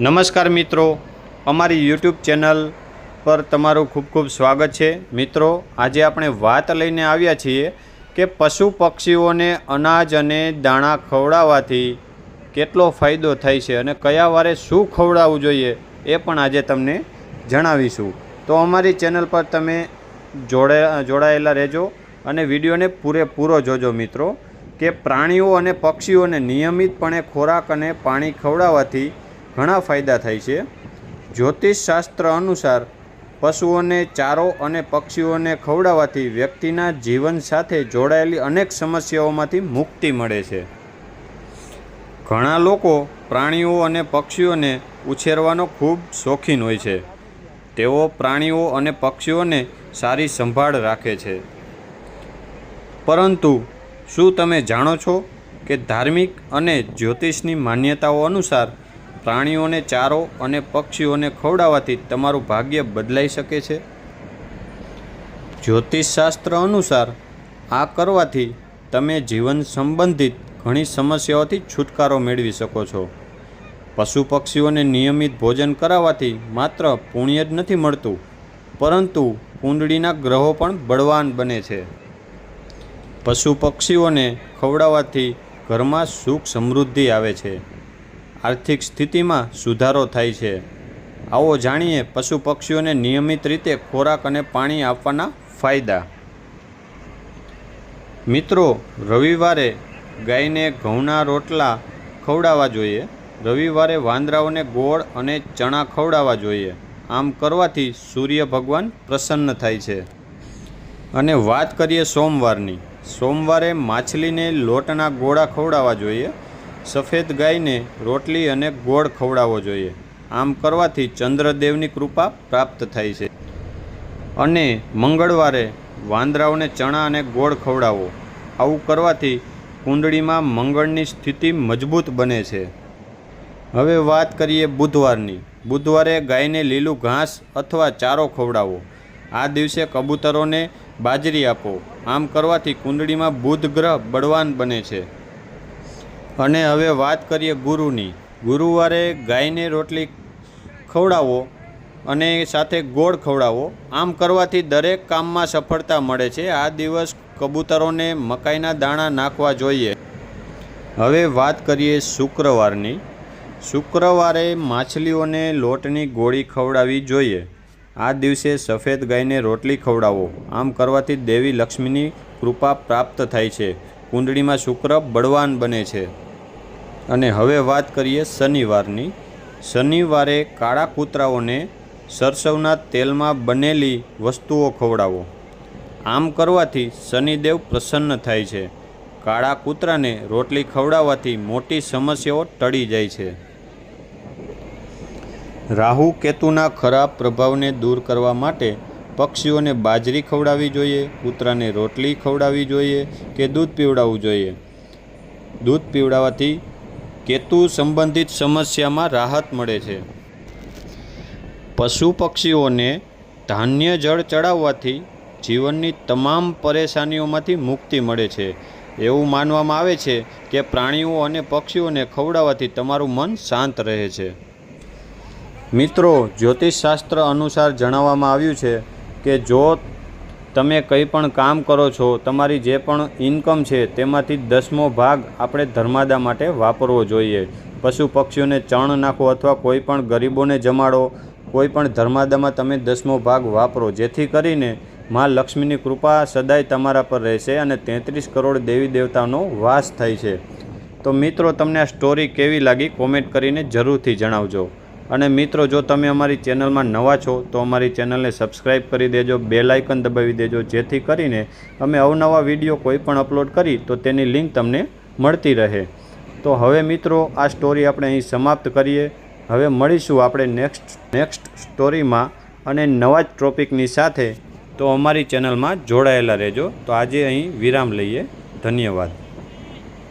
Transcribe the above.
નમસ્કાર મિત્રો. અમારી યુટ્યુબ ચેનલ પર તમારું ખૂબ ખૂબ સ્વાગત છે. મિત્રો, આજે આપણે વાત લઈને આવ્યા છીએ કે પશુ પક્ષીઓને અનાજ અને દાણા ખવડાવવાથી કેટલો ફાયદો થાય છે અને કયા વારે શું ખવડાવવું જોઈએ એ પણ આજે તમને જણાવીશું. તો અમારી ચેનલ પર તમે જોડે, જોડાયેલા રહેજો અને વિડીયોને પૂરેપૂરો જોજો મિત્રો, કે પ્રાણીઓ અને પક્ષીઓને નિયમિતપણે ખોરાક અને પાણી ખવડાવવાથી ઘણા ફાયદા થાય છે. જ્યોતિષશાસ્ત્ર અનુસાર, પશુઓને ચારો અને પક્ષીઓને ખવડાવવાથી વ્યક્તિના જીવન સાથે જોડાયેલી અનેક સમસ્યાઓમાંથી મુક્તિ મળે છે. ઘણા લોકો પ્રાણીઓ અને પક્ષીઓને ઉછેરવાનો ખૂબ શોખીન હોય છે. તેઓ પ્રાણીઓ અને પક્ષીઓને સારી સંભાળ રાખે છે. પરંતુ, શું તમે જાણો છો કે ધાર્મિક અને જ્યોતિષની માન્યતાઓ અનુસાર પ્રાણીઓને ચારો અને પક્ષીઓને ખવડાવવાથી તમારું ભાગ્ય બદલાઈ શકે છે. જ્યોતિષશાસ્ત્ર અનુસાર આ કરવાથી તમે જીવન સંબંધિત ઘણી સમસ્યાઓથી છુટકારો મેળવી શકો છો. પશુ પક્ષીઓને નિયમિત ભોજન કરાવવાથી માત્ર પુણ્ય જ નથી મળતું, પરંતુ કુંડળીના ગ્રહો પણ બળવાન બને છે. પશુ પક્ષીઓને ખવડાવવાથી ઘરમાં સુખ સમૃદ્ધિ આવે છે. આર્થિક સ્થિતિમાં સુધારો થાય છે. આવો જાણીએ પશુ પક્ષીઓને નિયમિત રીતે ખોરાક અને પાણી આપવાના ફાયદા. મિત્રો, રવિવારે ગાયને ઘઉંના રોટલા ખવડાવવા જોઈએ. રવિવારે વાંદરાઓને ગોળ અને ચણા ખવડાવવા જોઈએ. આમ કરવાથી સૂર્ય ભગવાન પ્રસન્ન થાય છે. અને વાત કરીએ સોમવારની. સોમવારે માછલીને લોટના ગોળા ખવડાવવા જોઈએ. સફેદ ગાયને રોટલી અને ગોળ ખવડાવવો જોઈએ. આમ કરવાથી ચંદ્રદેવની કૃપા પ્રાપ્ત થાય છે. અને મંગળવારે વાંદરાઓને ચણા અને ગોળ ખવડાવો. આવું કરવાથી કુંડળીમાં મંગળની સ્થિતિ મજબૂત બને છે. હવે વાત કરીએ બુધવારની. બુધવારે ગાયને લીલું ઘાસ અથવા ચારો ખવડાવો. આ દિવસે કબૂતરોને બાજરી આપો. આમ કરવાથી કુંડળીમાં બુધ ગ્રહ બળવાન બને છે. અને હવે વાત કરીએ ગુરુની. ગુરુવારે ગાયને રોટલી ખવડાવો અને સાથે ગોળ ખવડાવો. આમ કરવાથી દરેક કામમાં સફળતા મળે છે. આ દિવસ કબૂતરોને મકાઈના દાણા નાખવા જોઈએ. હવે વાત કરીએ શુક્રવારની. શુક્રવારે માછલીઓને લોટની ગોળી ખવડાવવી જોઈએ. આ દિવસે સફેદ ગાયને રોટલી ખવડાવો. આમ કરવાથી દેવી લક્ષ્મીની કૃપા પ્રાપ્ત થાય છે. કુંડળીમાં શુક્ર બળવાન બને છે. અને હવે વાત કરીએ શનિવારની. શનિવારે કાળા કૂતરાઓને સરસવના તેલમાં બનેલી વસ્તુઓ ખવડાવો. આમ કરવાથી શનિદેવ પ્રસન્ન થાય છે. કાળા કૂતરાને રોટલી ખવડાવવાથી મોટી સમસ્યાઓ ટળી જાય છે. રાહુ કેતુના ખરાબ પ્રભાવને દૂર કરવા માટે પક્ષીઓને બાજરી ખવડાવવી જોઈએ, કૂતરાને રોટલી ખવડાવવી જોઈએ કે દૂધ પીવડાવવું જોઈએ? દૂધ પીવડાવવાથી કેતુ સંબંધિત સમસ્યામાં રાહત મળે છે. પશુ પક્ષીઓને ધાન્ય જળ ચડાવવાથી જીવનની તમામ પરેશાનીઓમાંથી મુક્તિ મળે છે. એવું માનવામાં આવે છે કે પ્રાણીઓ અને પક્ષીઓને ખવડાવવાથી તમારું મન શાંત રહે છે. મિત્રો, જ્યોતિષશાસ્ત્ર અનુસાર જણાવવામાં આવ્યું છે કે જો તમે કંઈ પણ કામ કરો છો, તમારી જે પણ ઇન્કમ છે તેમાંથી દસમો ભાગ આપણે ધર્માદા માટે વાપરવો જોઈએ. પશુ પક્ષીઓને ચણ નાખો અથવા કોઈ પણ ગરીબોને જમાડો. કોઈ પણ ધર્માદામાં તમે દસમો ભાગ વાપરો, જેથી કરીને માં લક્ષ્મીની કૃપા સદાય તમારા પર રહેશે અને તેત્રીસ કરોડ દેવી દેવતાનો વાસ થાય છે. તો મિત્રો, તમને આ સ્ટોરી કેવી લાગી? કોમેન્ટ કરીને જરૂરથી જણાવજો. અને મિત્રો, જો તમે અમારી ચેનલમાં નવા છો, તો અમારી ચેનલને સબસ્ક્રાઈબ કરી દેજો, બેલ આઇકન દબાવી દેજો, જેથી કરીને અમે અવનવા વીડિયો કોઈ પણ અપલોડ કરી, તો તેની લિંક તમને મળતી રહે. તો હવે મિત્રો, આ સ્ટોરી આપણે અહીં સમાપ્ત કરીએ. હવે મળીશું આપણે નેક્સ્ટ નેક્સ્ટ સ્ટોરીમાં અને નવા જ ટોપિકની સાથે. તો અમારી ચેનલમાં જોડાયેલા રહેજો. તો આજે અહીં વિરામ લઈએ. ધન્યવાદ.